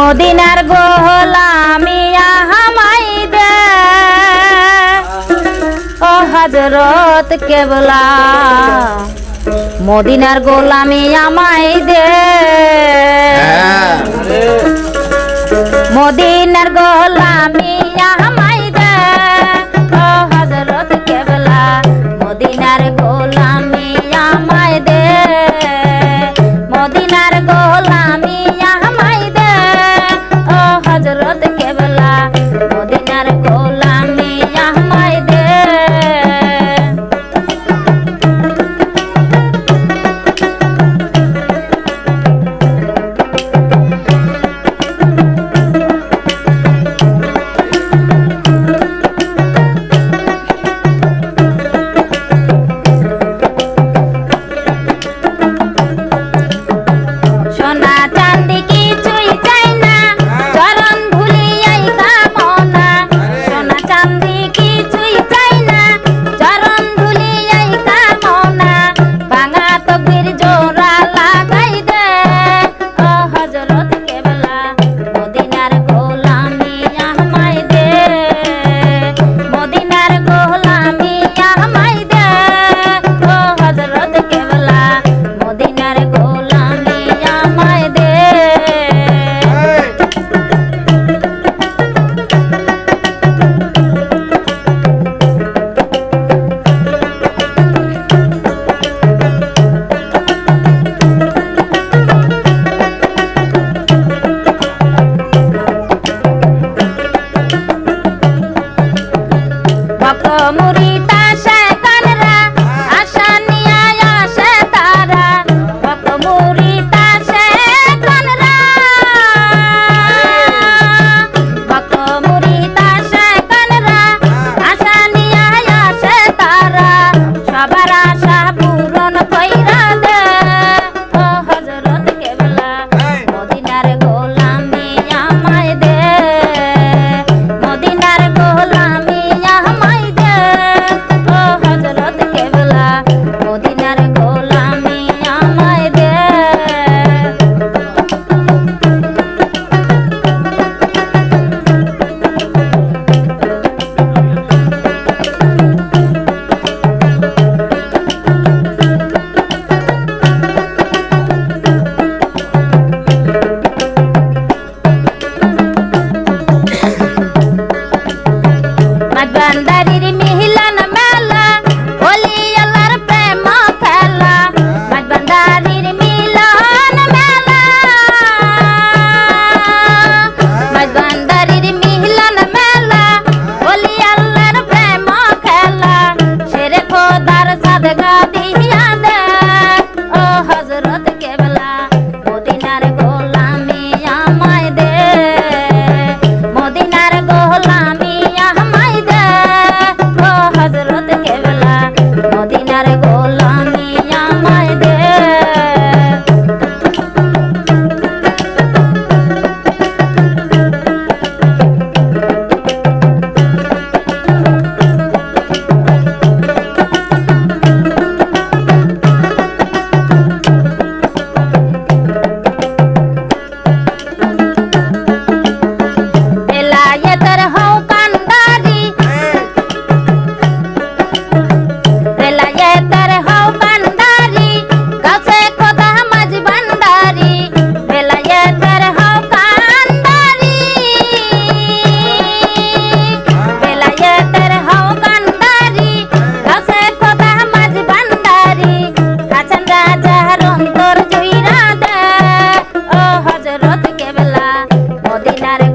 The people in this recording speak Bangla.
মদিনার গোলামিয়া হামাই দে। ও হজরত কেবলা, মদিনার গোলামিয়া মাই দে। মদিনার গোলামিয়া হামাই দে। ও হজরত কেবলা, মদিনার গোলামিয়া আমাই দে। মদিনার ভক্ত মুড়ি মদিনার